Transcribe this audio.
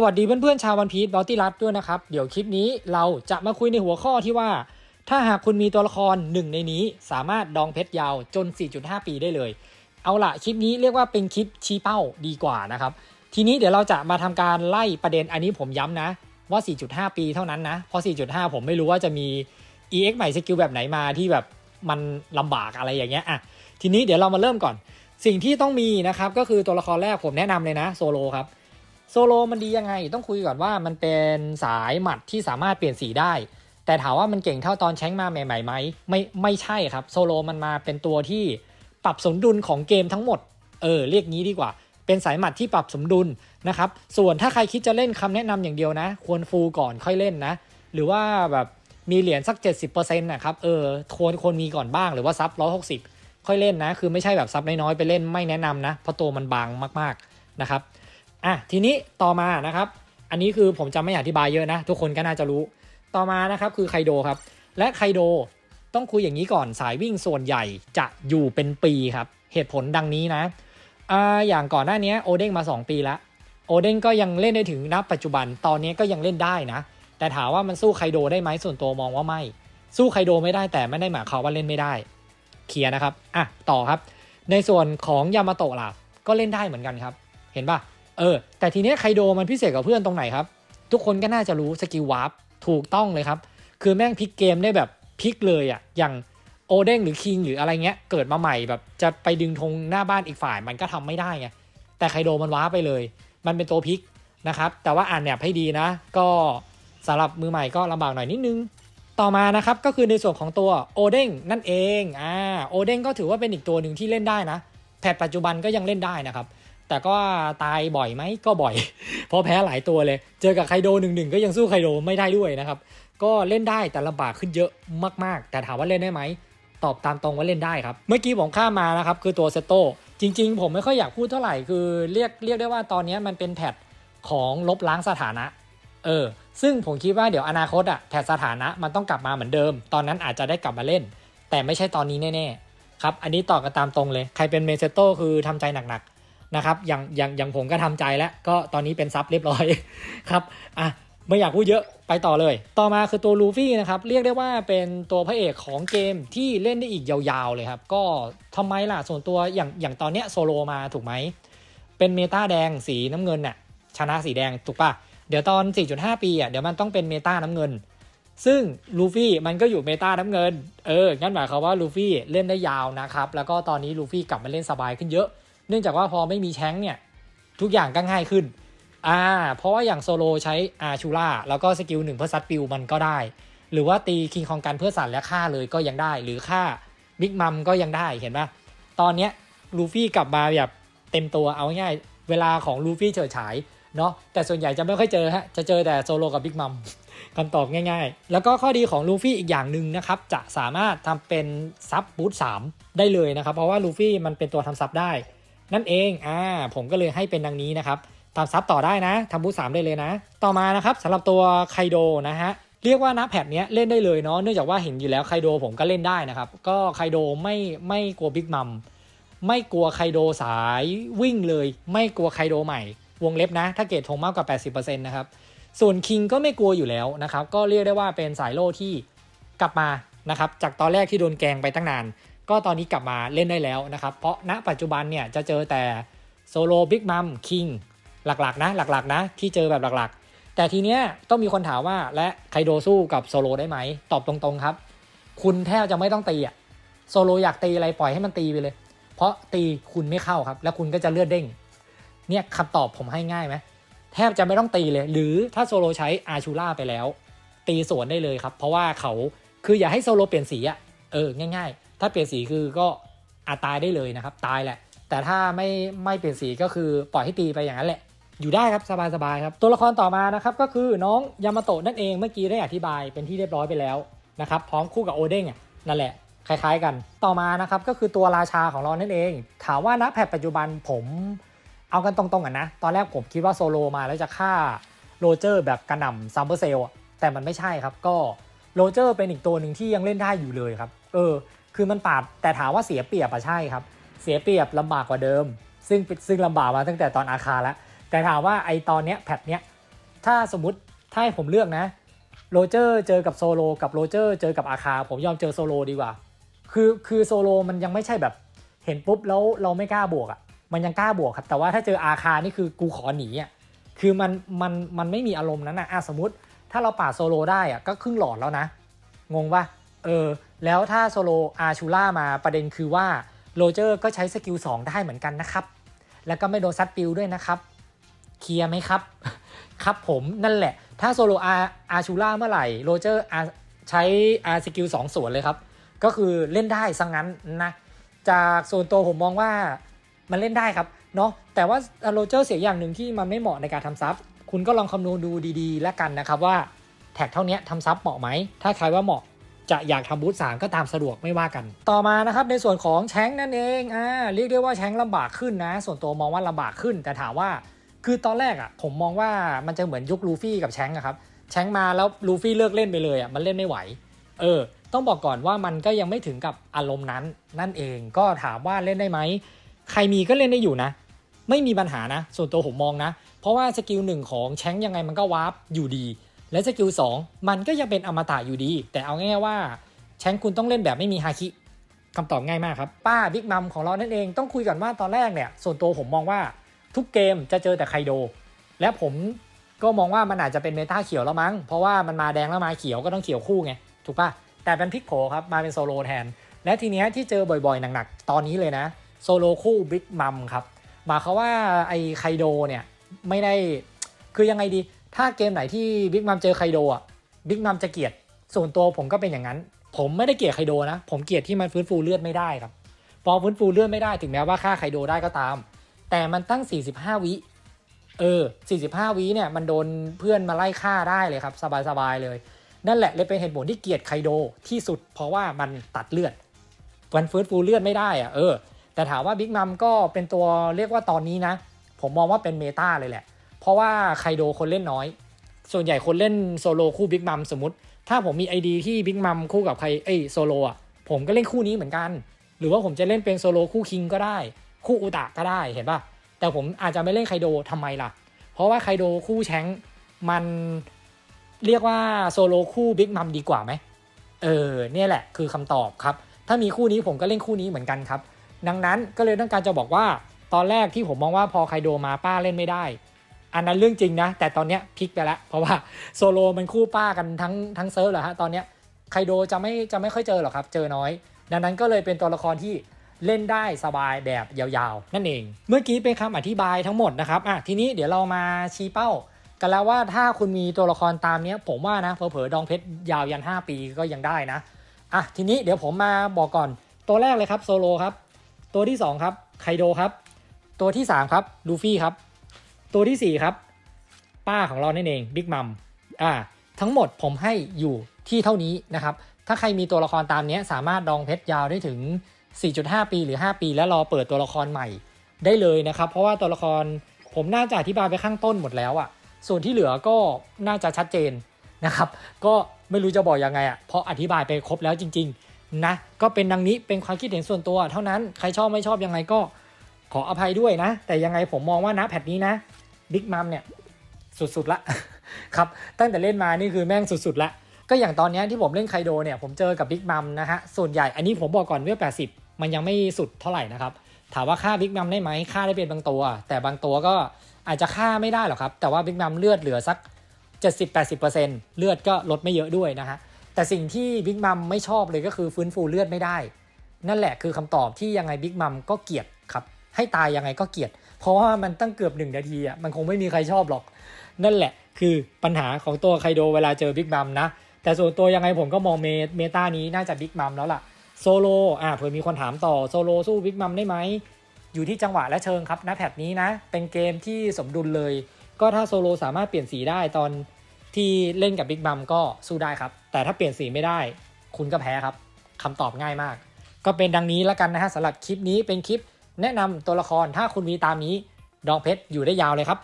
สวัสดีเพื่อนๆชาววันพี e บอ u ตี้รัด้วยนะครับ เดี๋ยวคลิปนี้เราจะมาคุยในหัวข้อที่ว่า ถ้าหากคุณมีตัวละครหนึ่งในนี้ สามารถดองเพชรยาวจน 4.5 ปีได้เลย เอาละคลิปนี้เรียกว่าเป็นคลิปชี้เป้าดีกว่านะครับ ทีนี้เดี๋ยวเราจะมาทำการไล่ประเด็นอันนี้ผมย้ำนะ ว่า 4.5 ปีเท่านั้นนะ เพราะ 4.5 ผมไม่รู้ว่าจะมี EX ใหม่สกิลแบบไหนมาที่แบบมันลำบากอะไรอย่างเงี้ยอะทีนี้เดี๋ยวเรามาเริ่มก่อน สิ่งที่ต้องมีนะครับก็คือตัวละครแรกผมแนะนำเลยนะโซโลครับ โซโลมันดียังไง ต้องคุยก่อนว่ามันเป็นสายหมัดที่สามารถเปลี่ยนสีได้ แต่ถามว่ามันเก่งเท่าตอนแชงมาใหม่ๆไหมไม่ไม่ใช่ครับโซโลมันมาเป็นตัวที่ปรับสมดุลของเกมทั้งหมดเออเรียกงี้ดีกว่า เป็นสายหมัดที่ปรับสมดุลนะครับส่วนถ้าใครคิดจะเล่นคำแนะนำอย่างเดียวนะ ควรฟูลก่อนค่อยเล่นนะ หรือว่าแบบมีเหรียญสัก 70%นะครับเออควรควรมีก่อนบ้างหรือว่าซับ160 ค่อยเล่นนะ คือไม่ใช่แบบซับน้อยๆไปเล่นไม่แนะนำนะเพราะตัวมันบางมากๆนะครับ อะทีนี้ต่อมานะครับ อันนี้คือผมจะไม่อธิบายเยอะนะ ทุกคนก็น่าจะรู้ ต่อมานะครับคือไคโดครับ และไคโดต้องคุยอย่างนี้ก่อนสายวิ่งส่วนใหญ่จะอยู่เป็นปีครับ เหตุผลดังนี้นะอ่าอย่างก่อนหน้านี้โอเด้งมา 2 ปีแล้วโอเด้งก็ยังเล่นได้ถึงณปัจจุบันตอนนี้ก็ยังเล่นได้นะ แต่ถามว่ามันสู้ไคโดได้ไหมส่วนตัวมองว่าไม่ สู้ไคโดไม่ได้แต่ไม่ได้หมายความว่าเล่นไม่ได้เคลียร์นะครับอะต่อครับ ในส่วนของยามาโตะล่ะก็เล่นได้เหมือนกันครับ เห็นปะ เออ แต่ทีเนี้ยไคโดมันพิเศษกับเพื่อนตรงไหนครับ ทุกคนก็น่าจะรู้สกิลวาร์ปถูกต้องเลยครับ คือแม่งพลิกเกมได้แบบพลิกเลยอะ่ะ อย่างโอเด้งหรือคิงหรืออะไรเงี้ย เกิดมาใหม่แบบจะไปดึงธงหน้าบ้านอีกฝ่ายมันก็ทำไม่ได้ไง แต่ไคโดมันว้าร์ปไปเลย มันเป็นตัวพลิกนะครับ แต่ว่าอ่านแนบให้ดีนะ ก็สำหรับมือใหม่ก็ลำบากหน่อยนิดนึง ต่อมานะครับก็คือในส่วนของตัวโอเด้งนั่นเอง อ่า โอเด้งก็ถือว่าเป็นอีกตัวหนึ่งที่เล่นได้นะ แพทปัจจุบันก็ยังเล่นได้นะครับ แต่ก็ตายบ่อยไหมก็บ่อย เพราะแพ้หลายตัวเลย เจอกับไคโดหนึ่งหนึ่งก็ยังสู้ไคโดไม่ได้ด้วยนะครับ ก็เล่นได้แต่ลำบากขึ้นเยอะมากๆ แต่ถามว่าเล่นได้ไหม ตอบตามตรงว่าเล่นได้ครับ เมื่อกี้ผมข้ามมานะครับ คือตัวเซโตจริง ๆ ผมไม่ค่อยอยากพูดเท่าไหร่คือเรียกเรียกได้ว่าตอนนี้มันเป็นแพทของลบล้างสถานะ เออ ซึ่งผมคิดว่าเดี๋ยวอนาคตอะแพทสถานะมันต้องกลับมาเหมือนเดิม ตอนนั้นอาจจะได้กลับมาเล่น แต่ไม่ใช่ตอนนี้แน่ๆครับ อันนี้ต่อกันตามตรงเลย ใครเป็นเมเซโตคือทำใจหนักๆ นะครับอย่างอย่างอย่างผมก็ทำใจแล้ว ก็ตอนนี้เป็นซับเรียบร้อยครับอะไม่อยากพูดเยอะไปต่อเลย ต่อมาคือตัวลูฟี่นะครับ เรียกได้ว่าเป็นตัวพระเอกของเกมที่เล่นได้อีกยาวๆเลยครับ ก็ทำไมล่ะส่วนตัวอย่างอย่างตอนเนี้ยโซโลมาถูกไหม เป็นเมตาแดงสีน้ำเงินน่ะชนะสีแดงถูกปะเดี๋ยวตอน 4.5 ปีอะเดี๋ยวมันต้องเป็นเมตาน้ำเงิน ซึ่งลูฟี่มันก็อยู่เมตาน้ำเงิน เอองั้นหมายความว่าลูฟี่เล่นได้ยาวนะครับ แล้วก็ตอนนี้ลูฟี่กลับมาเล่นสบายขึ้นเยอะ เนื่องจากว่าพอไม่มีแชงเนี่ยทุกอย่างก็ง่ายขึ้นอ่าเพราะว่าอย่างโซโลใช้อาชูล่าแล้วก็สกิลหนึ่งเพื่อซัดปิวมันก็ได้ หรือว่าตีคิงคองกันเพื่อสั่นและฆ่าเลยก็ยังได้ หรือฆ่าบิ๊กมัมก็ยังได้เห็นปะตอนเนี้ยลูฟี่กลับมาแบบเต็มตัวเอาง่ายเวลาของลูฟี่เฉิดฉายเนาะแต่ส่วนใหญ่จะไม่ค่อยเจอฮะจะเจอแต่โซโลกับบิ๊กมัมคำตอบง่ายๆ แล้วก็ข้อดีของลูฟี่อีกอย่างหนึ่งนะครับจะสามารถทำเป็นซับบูทสามได้เลยนะครับเพราะว่าลูฟี่มันเป็นตัวทำซับได้ นั่นเองอ่าผมก็เลยให้เป็นดังนี้นะครับทำซับต่อได้นะทำบูสามได้เลยนะ ต่อมานะครับสำหรับตัวไคโดนะฮะเรียกว่านะแพทเนี้ยเล่นได้เลยเนาะเนื่องจากว่าเห็นอยู่แล้วไคโดผมก็เล่นได้นะครับก็ไคโดไม่ไม่กลัวบิ๊กมัมไม่กลัวไคโดสายวิ่งเลย ไม่กลัวไคโดใหม่ วงเล็บนะ ถ้าเกรดทงมากกว่า 80%นะครับส่วนคิงก็ไม่กลัวอยู่แล้วนะครับก็เรียกได้ว่าเป็นสายโล่ที่กลับมานะครับจากตอนแรกที่โดนแกงไปตั้งนาน ก็ตอนนี้กลับมาเล่นได้แล้วนะครับ เพราะณปัจจุบันเนี่ยจะเจอแต่โซโลบิ๊กมัมคิงหลักๆนะหลักๆนะที่เจอแบบหลักๆ แต่ทีเนี้ยต้องมีคนถามว่าและไคโดสู้กับโซโลได้ไหม ตอบตรงๆครับ คุณแทบจะไม่ต้องตีอะโซโลอยากตีอะไรปล่อยให้มันตีไปเลย เพราะตีคุณไม่เข้าครับ แล้วคุณก็จะเลือดเด้งเนี่ยคำตอบผมให้ง่ายไหมแทบจะไม่ต้องตีเลย หรือถ้าโซโลใช้อาชูล่าไปแล้ว ตีสวนได้เลยครับ เพราะว่าเขาคืออย่าให้โซโลเปลี่ยนสีอะเออง่าย ๆ ถ้าเปลี่ยนสีคือก็อาจตายได้เลยนะครับ ตายแหละ แต่ถ้าไม่ไม่เปลี่ยนสีก็คือปล่อยให้ตีไปอย่างนั้นแหละ อยู่ได้ครับสบายๆครับ ตัวละครต่อมานะครับก็คือน้องยามาโตะนั่นเองเมื่อกี้ได้อธิบายเป็นที่เรียบร้อยไปแล้วนะครับพร้อมคู่กับโอเด้งนั่นแหละคล้ายๆกัน ต่อมานะครับก็คือตัวราชาของเรานั่นเอง ถามว่าณแพทปัจจุบันผมเอากันตรงๆกันนะ ตอนแรกผมคิดว่าโซโลมาแล้วจะฆ่าโรเจอร์แบบกระหน่ำซัมเบอร์เซลแต่มันไม่ใช่ครับก็โรเจอร์เป็นอีกตัวหนึ่งที่ยังเล่นได้อยู่เลยครับ เออ คือมันปาดแต่ถามว่าเสียเปรียบอะใช่ครับ เสียเปรียบลำบากกว่าเดิม ซึ่งซึ่งลำบากมาตั้งแต่ตอนอาคาแล้ว แต่ถามว่าไอตอนเนี้ยแพทเนี้ยถ้าสมมติถ้าให้ผมเลือกนะโรเจอร์เจอกับโซโลกับโรเจอร์เจอกับอาคา ผมยอมเจอโซโลดีกว่า คือคือโซโลมันยังไม่ใช่แบบเห็นปุ๊บแล้วเราไม่กล้าบวกอะ่ะมันยังกล้าบวกครับ แต่ว่าถ้าเจออาคานี่คือกูขอหนีอะ่ะคือมันมันมันไม่มีอารมณ์นั้นนะอะสมมติถ้าเราปาดโซโลได้อะ่ะก็ครึ่งหลอดแล้วนะ งงปะ เออแล้วถ้าโซโลอาชูล่ามาประเด็นคือว่าโรเจอร์ก็ใช้สกิล2ได้เหมือนกันนะครับ แล้วก็ไม่โดนซัดปิวด้วยนะครับ เคลียร์ไหมครับ ครับผมนั่นแหละ ถ้าโซโลอาอาชูล่าเมื่อไหร่โรเจอร์อาใช้อาสกิลสองส่วนเลยครับ ก็คือเล่นได้ซะงงั้นนะ จากส่วนตัวผมมองว่ามันเล่นได้ครับเนาะแต่ว่าโรเจอร์เสียอย่างหนึ่งที่มันไม่เหมาะในการทำซับคุณก็ลองคำนวณดูดีๆ แล้วกันนะครับว่าแท็กเท่านี้ทำซับเหมาะไหม ถ้าใครว่าเหมาะ จะอยากทำบูธสามก็ตามสะดวกไม่ว่ากัน ต่อมานะครับในส่วนของแชงนั่นเองอ่าเรียกได้ว่าแชงลำบากขึ้นนะ ส่วนตัวมองว่าลำบากขึ้น แต่ถามว่าคือตอนแรกอะผมมองว่ามันจะเหมือนยุคลูฟี่กับแชงอะครับแชงมาแล้วลูฟี่เลิกเล่นไปเลยอะมันเล่นไม่ไหว เออ ต้องบอกก่อนว่ามันก็ยังไม่ถึงกับอารมณ์นั้นนั่นเองก็ถามว่าเล่นได้ไหมใครมีก็เล่นได้อยู่นะ ไม่มีปัญหานะ ส่วนตัวผมมองนะ เพราะว่าสกิลหนึ่งของแชงยังไงมันก็วาร์ปอยู่ดี และสกิลสองมันก็ยังเป็นอมตะอยู่ดี แต่เอาง่ายๆว่าแชงคุณต้องเล่นแบบไม่มีฮาคิคำตอบง่ายมากครับ ป้าบิ๊กมัมของเรานั่นเองต้องคุยก่อนว่าตอนแรกเนี่ย ส่วนตัวผมมองว่าทุกเกมจะเจอแต่ไคโด และผมก็มองว่ามันอาจจะเป็นเมตาเขียวแล้วมั้ง เพราะว่ามันมาแดงแล้วมาเขียวก็ต้องเขียวคู่ไง ถูกปะแต่เป็นพิกโผครับ มาเป็นโซโลแทน และทีเนี้ยที่เจอบ่อยๆ หนักๆ ตอนนี้เลยนะ โซโลคู่บิ๊กมัมครับหมายเขามว่าไอไคโดเนี่ยไม่ได้คือยังไงดี ถ้าเกมไหนที่บิ๊กมัมเจอไคโดอะบิ๊กมัมจะเกลียดส่วนตัวผมก็เป็นอย่างนั้น ผมไม่ได้เกลียดไคโดนะ ผมเกลียดที่มันฟื้นฟูเลือดไม่ได้ครับ พอฟื้นฟูเลือดไม่ได้ถึงแม้ว่าฆ่าไคโดได้ก็ตาม แต่มันตั้ง 45 วิเออ 45 วิเนี่ยมันโดนเพื่อนมาไล่ฆ่าได้เลยครับ สบายๆเลย นั่นแหละเลยเป็นเหตุผลที่เกลียดไคโดที่สุด เพราะว่ามันตัดเลือดมันฟื้นฟูเลือดไม่ได้อะเออ แต่ถามว่าบิ๊กมัมก็เป็นตัวเรียกว่าตอนนี้นะ ผมมองว่าเป็นเมตาเลยแหละ เพราะว่าไคโดคนเล่นน้อย ส่วนใหญ่คนเล่นโซโลคู่บิ๊กมัมสมมติ ถ้าผมมีไอดีที่บิ๊กมัมคู่กับใครเอ้ยโซโลอะผมก็เล่นคู่นี้เหมือนกัน หรือว่าผมจะเล่นเป็นโซโลคู่คิงก็ได้ คู่อุตะก็ได้เห็นป่ะแต่ผมอาจจะไม่เล่นไคโดทำไมล่ะ เพราะว่าไคโดคู่แชงมันเรียกว่าโซโลคู่บิ๊กมัมดีกว่าไหมเออเนี่ยแหละคือคำตอบครับ ถ้ามีคู่นี้ผมก็เล่นคู่นี้เหมือนกันครับ ดังนั้นก็เลยต้องการจะบอกว่าตอนแรกที่ผมมองว่าพอไคโดมาป้าเล่นไม่ได้ อันนั้นเรื่องจริงนะ แต่ตอนเนี้ยพลิกไปแล้ว เพราะว่าโซโลมันคู่ป้ากันทั้งทั้งเซิร์ฟแหละฮะตอนเนี้ยไคโดจะไม่จะไม่ค่อยเจอหรอกครับ เจอน้อย ดังนั้นก็เลยเป็นตัวละครที่เล่นได้สบายแบบยาวๆ นั่นเอง เมื่อกี้เป็นคำอธิบายทั้งหมดนะครับอะทีนี้เดี๋ยวเรามาชี้เป้า กันแล้วว่าถ้าคุณมีตัวละครตามเนี้ยผมว่านะเผลอๆดองเพชรยาวยัน 5 ปีก็ยังได้นะอะทีนี้เดี๋ยวผมมาบอกก่อน ตัวแรกเลยครับโซโลครับ ตัวที่ 2 ครับไคโดครับ ตัวที่ 3 ครับลูฟี่ครับ ตัวทีสี่ 4 ครับ ป้าของเรานั่นเองบิ๊กมัมอ่าทั้งหมดผมให้อยู่ที่เท่านี้นะครับ ถ้าใครมีตัวละครตามนี้สามารถดองเพชรยาวได้ถึง 4.5 ปีหรือ 5 ปี แล้วรอเปิดตัวละครใหม่ได้เลยนะครับ เพราะว่าตัวละครผมน่าจะอธิบายไปข้างต้นหมดแล้วอะ่ะ ส่วนที่เหลือก็น่าจะชัดเจนนะครับ ก็ไม่รู้จะบอกยังไงอะ่ะ เพราะอธิบายไปครบแล้วจริง ๆ นะ ก็เป็นดังนี้เป็นความคิดเห็นส่วนตัว เท่านั้น ใครชอบไม่ชอบยังไงก็ขออภัยด้วยนะ แต่ยังไงผมมองว่านะแพทนี้นะ บิ๊กมัมเนี่ยสุดๆละครับตั้งแต่เล่นมานี่คือแม่งสุดๆละก็อย่างตอนนี้ที่ผมเล่นไคโดเนี่ยผมเจอกับบิ๊กมัมนะฮะส่วนใหญ่อันนี้ผมบอกก่อนเวล80 มันยังไม่สุดเท่าไหร่นะครับถามว่าฆ่าบิ๊กมัมได้ไหมฆ่าได้เป็นบางตัว แต่บางตัวก็อาจจะฆ่าไม่ได้หรอกครับ แต่ว่าบิ๊กมัมเลือดเหลือสัก 70-80%เลือดก็ลดไม่เยอะด้วยนะฮะแต่สิ่งที่บิ๊กมัมไม่ชอบเลยก็คือฟื้นฟูเลือดไม่ได้ นั่นแหละคือคำตอบที่ยังไงบิ๊กมัมก็เกลียดครับให้ตายยังไงก็เกลียด เพราะว่ามันตั้งเกือบหนึ่งนาทีอะมันคงไม่มีใครชอบหรอก นั่นแหละ คือปัญหาของตัวไคโดเวลาเจอบิ๊กมัมนะ แต่ส่วนตัวยังไงผมก็มองเมเมตานี้น่าจะบิ๊กมัมแล้วล่ะโซโลอ่าเผื่อมีคนถามต่อโซโลสู้บิ๊กมัมได้ไหมอยู่ที่จังหวะและเชิงครับนะแพทนี้นะ เป็นเกมที่สมดุลเลย ก็ถ้าโซโลสามารถเปลี่ยนสีได้ตอนที่เล่นกับบิ๊กมัมก็สู้ได้ครับ แต่ถ้าเปลี่ยนสีไม่ได้ คุณก็แพ้ครับคำตอบง่ายมาก ก็เป็นดังนี้แล้วกันนะฮะสำหรับคลิปนี้เป็นคลิป แนะนำตัวละครถ้าคุณมีตามนี้ดองเพชรอยู่ได้ยาวเลยครับ